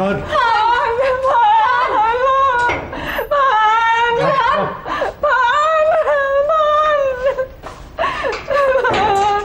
เพลินผ่านผ่านผ่านลูกผ่านผ่านผ่านผ่านผ่าน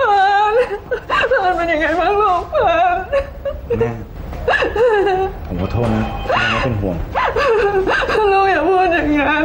ผ่านเป็นยังไงบ้างลูกผ่านแม่ผมขอโทษนะแม่ไม่เป็นห่วงลูกอย่าพูดอย่างนั้น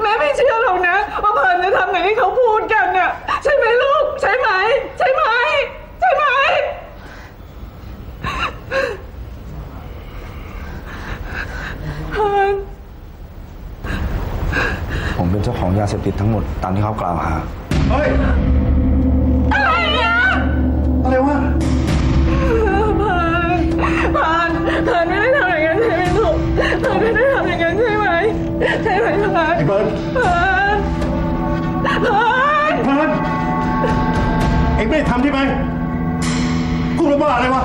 แม่ไม่เชื่อหรอกนะว่าผ่านจะทำอย่างที่เขาพูดกันน่ะใช่ไหมลูก ใช่ไหม ใช่ไหมใช่ไหมผ่านผมเป็นเจ้าของยาเสพติดทั้งหมดตามที่เขากล่าวหา เฮ้ย อะไรเนี่ยอะไรวะผ่านผ่านผ่านไม่ได้ทำอย่างนั้นใช่ไหมลูกผ่านไม่ได้ทำอย่างนั้นใช่ไหมใช่ไหมผ่านไอ้เบิร์ดผ่านผ่านเบิร์ดเอ็งไม่ได้ทำใช่ไหมกูระ บ้าอะไรวะ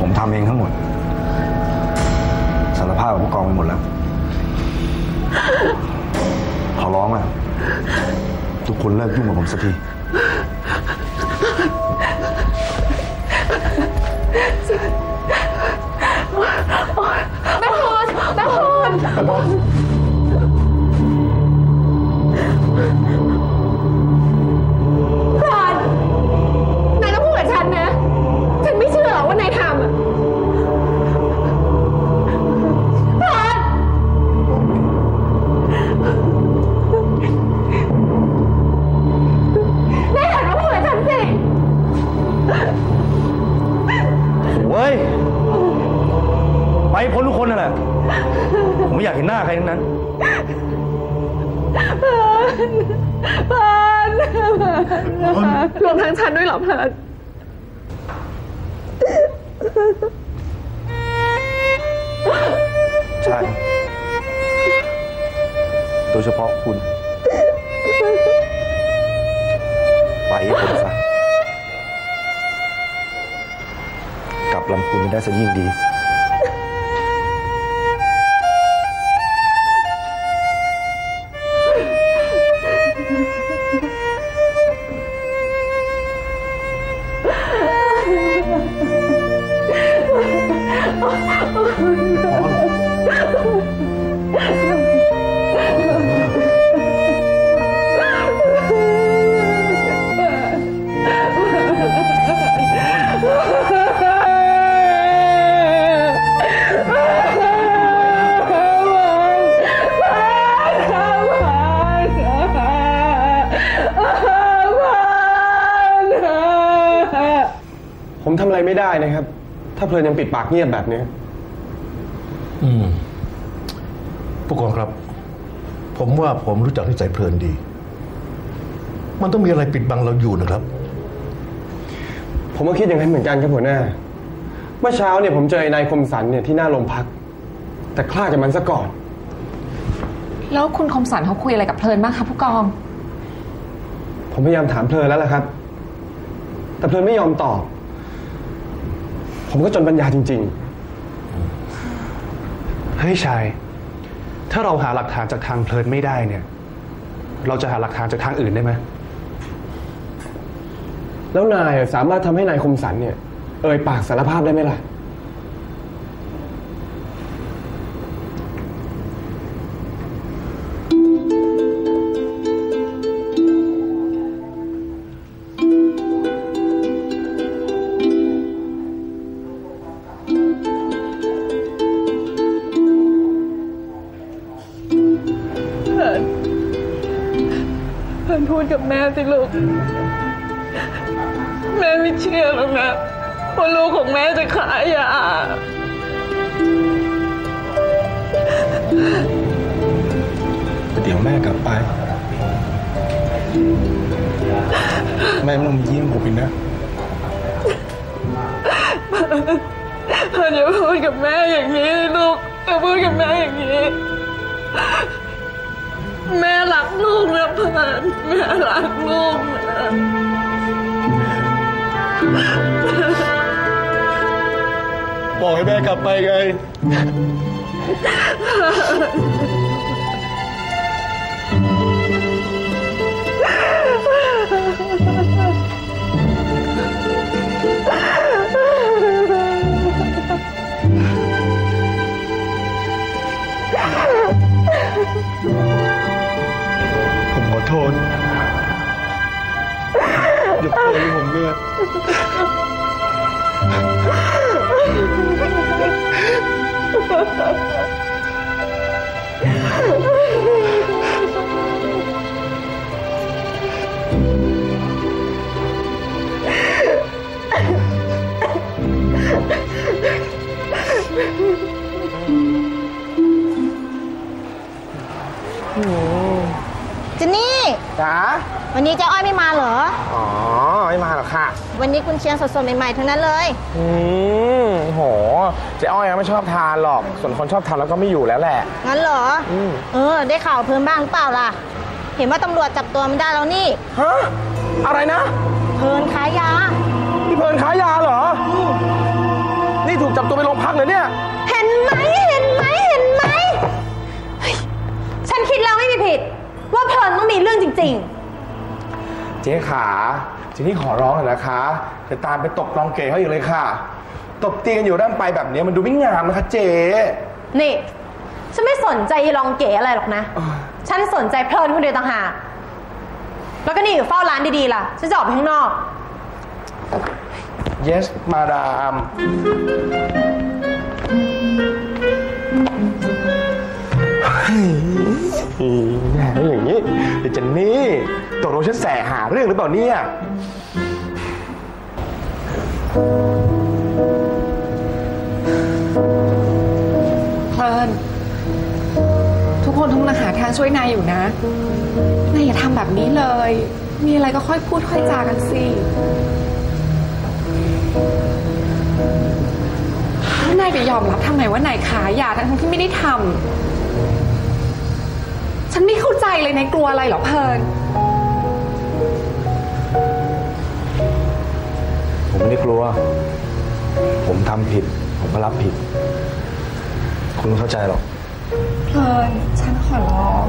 ผมทำเองทั้งหมด สารภาพกับผู้กองไปหมดแล้ว ขอร้องอะทุกคนเลิกยุ่งกับผมสักทีแม่พรแม่พร มทั้งฉันด้วยเหรอพานใช่ โดยเฉพาะคุณ ไปให้พ้นซะ กลับลำพูนไม่ได้ซะยิ่งดี ทำอะไรไม่ได้นะครับ ถ้าเพลินยังปิดปากเงียบแบบนี้ อืมผู้กองครับ ผมว่าผมรู้จักนิสัยเพลินดี มันต้องมีอะไรปิดบังเราอยู่นะครับ ผมก็คิดอย่างนั้นเหมือนกันครับหัวหน้า เมื่อเช้าเนี่ยผมเจอไอ้นายคมสันเนี่ยที่หน้าโรงพัก แต่คลาดจากมันซะก่อน แล้วคุณคมสันเขาคุยอะไรกับเพลินบ้างคะผู้กอง ผมพยายามถามเพลินแล้วล่ะครับ แต่เพลินไม่ยอมตอบ ผมก็จนปัญญาจริง ๆ เฮ้ยชาย ถ้าเราหาหลักฐานจากทางเพลินไม่ได้เนี่ย เราจะหาหลักฐานจากทางอื่นได้ไหมแล้วนายสามารถทำให้นายคมสันเนี่ย เอ่ยปากสารภาพได้ไหมล่ะ แม่สิลูก แม่ไม่เชื่อหรอกนะว่าลูกของแม่จะขายยาเดี๋ยวแม่กลับไป แม่ไม่ต้องมาเยี่ยมผมอีกนะเพื่อนอย่าพูดกับแม่อย่างนี้ลูกอย่าพูดกับแม่อย่างนี้ แม่รักลูกนะเพื่อนแม่รักลูกนะบอกให้แม่กลับไปไง จนนี่ จ๋าวันนี้เจ้าอ้อยไม่มาเหรอ อ๋อ ไม่มาหรอกค่ะ วันนี้คุณเชียงสดๆใหม่ๆทั้งนั้นเลย อืมโห เจ๊อ้อยไม่ชอบทานหรอก ส่วนคนชอบทานแล้วก็ไม่อยู่แล้วแหละ งั้นเหรออืมเออ ได้ข่าวเพิ่มบ้างหรือเปล่าล่ะ เห็นว่าตำรวจจับตัวมันได้แล้วนี่ ฮะ อะไรนะ เพลินขายยาพี่เพลินขายยาเหรออนี่ถูกจับตัวไปโรงพักเลยเนี่ย เห็นไหมเห็นไหมเห็นไหมเฮ้ยฉันคิดแล้วไม่มีผิด ว่าเพลินต้องมีเรื่องจริงเจ๊ขา เจนี่ขอร้องหน่อยนะคะจะตามไปตบรองเก๋เขาอีกเลยค่ะ ตบตีกันอยู่ด้านไปแบบนี้มันดูไม่งามนะคะเจ๊ๆนี่ ฉันไม่สนใจยีรองเก๋อะไรหรอกนะ ฉันสนใจเพลินคนเดียวต่างหากแล้วก็นี่อยู่เฝ้าร้านดีๆล่ะ ฉันจะออกไปข้างนอก yes มาดามแหมแล้วอย่างนี้เดี๋ยวเจนนี่ ตกลงฉันแสหาเรื่องหรือเปล่าเนี่ยเพลินทุกคนทุกคนหาทางช่วยนายอยู่นะ นายอย่าทำแบบนี้เลย มีอะไรก็ค่อยพูดค่อยจากันสิแล้วนายจะยอมรับทำไมว่านายขายยาทั้งที่ไม่ได้ทำฉันไม่เข้าใจเลยนายกลัวอะไรเหรอเพลิน ไม่กลัว ผมทำผิด ผมก็รับผิด คุณไม่เข้าใจหรอก เพลินฉันขอร้อง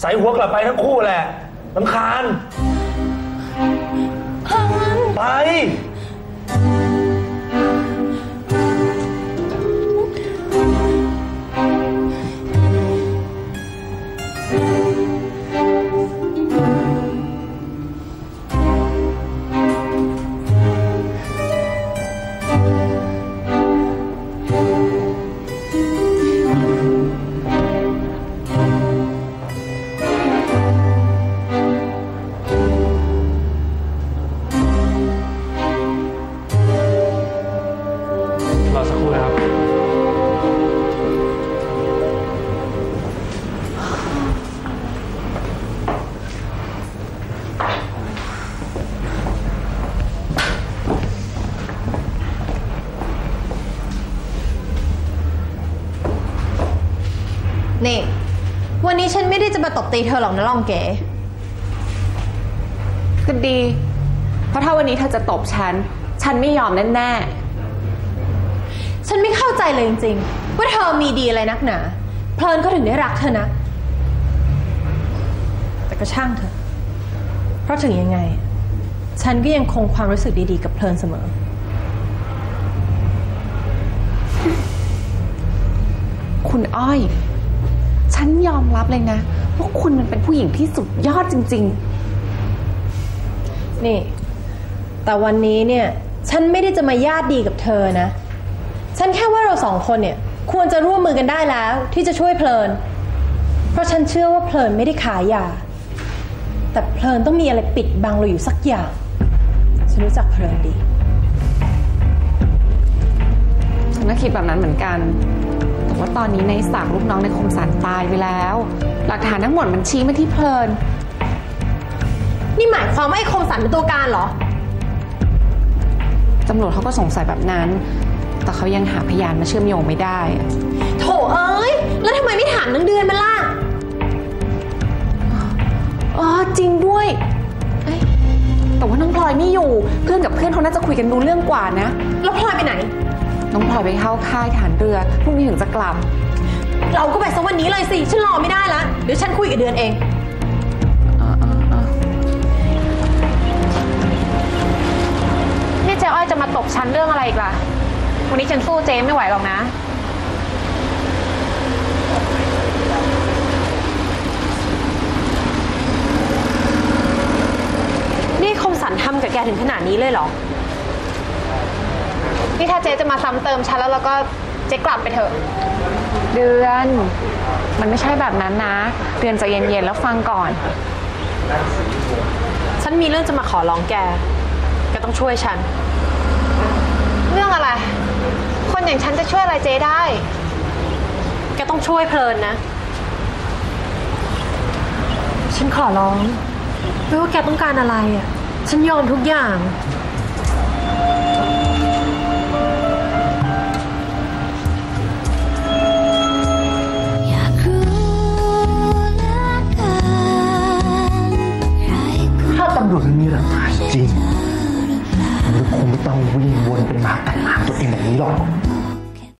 ใส่หัวกลับไปทั้งคู่แหละลำคาญไป บตีเธอหรอกนะลองเก๋ ก็ดี เพราะถ้าวันนี้เธอจะตบฉัน ฉันไม่ยอมแน่ฉันไม่เข้าใจเลยจริงๆ ว่าเธอมีดีอะไรนักหนา เพลินก็ถึงได้รักเธอนะ แต่ก็ช่างเถอะ เพราะถึงยังไง ฉันก็ยังคงความรู้สึกดีๆ กับเพลินเสมอๆคุณอ้อย ฉันยอมรับเลยนะ ว่าคุณมันเป็นผู้หญิงที่สุดยอดจริงนี่ แต่วันนี้เนี่ย ฉันไม่ได้จะมาญาติดีกับเธอนะ ฉันแค่ว่าเราสองคนเนี่ย ควรจะร่วมมือกันได้แล้วที่จะช่วยเพลิน เพราะฉันเชื่อว่าเพลินไม่ได้ขายยา แต่เพลินต้องมีอะไรปิดบังเราอยู่สักอย่าง ฉันรู้จักเพลินดีๆฉันก็คิดแบบนั้นเหมือนกันแต่ ว่าตอนนี้ในศักดิ์ลูกน้องในคมสันตายไปแล้ว หลักฐานทั้งหมดมันชี้มาที่เพลิน นี่หมายความว่าไอ้คมสันเป็นตัวการเหรอ ตำรวจเขาก็สงสัยแบบนั้น แต่เขายังหาพยานมาเชื่อมโยงไม่ได้ โถเอ้ย แล้วทำไมไม่ถามนางเดือนมันล่ะ อ๋อจริงด้วยเอ้ยแต่ว่าน้องพลอยไม่อยู่ เพื่อนกับเพื่อนเขาน่าจะคุยกันรู้เรื่องกว่านะ แล้วพลอยไปไหน น้องพลอยไปเข้าค่ายฐานเรือพรุ่งนี้ถึงจะกลับ เราก็ไปซะวันนี้เลยสิ ฉันรอไม่ได้ละ เดี๋ยวฉันคุยกับเดือนเอง นี่เจ๊อ้อยจะมาตบฉันเรื่องอะไรอีกล่ะ วันนี้ฉันสู้เจ๊ไม่ไหวหรอกนะ นี่คมสันทำกับแกถึงขนาดนี้เลยเหรอ นี่ถ้าเจ๊จะมาซ้ำเติมฉันแล้วแล้วก็เจ๊กลับไปเถอะ เดือน มันไม่ใช่แบบนั้นนะ เดือนใจะเย็นๆแล้วฟังก่อน ฉันมีเรื่องจะมาขอร้องแก แกต้องช่วยฉัน เรื่องอะไร คนอย่างฉันจะช่วยอะไรเจ๊ได้ แกต้องช่วยเพลินนะ ฉันขอร้อง ไม่ว่าแกต้องการอะไรอะ ฉันยอมทุกอย่าง ถ้าตำรวจมันมีหลักฐานจริงมันคงไม่ต้องวิ่งวนเป็นหมากัดหางตัวเองแบบนี้หรอก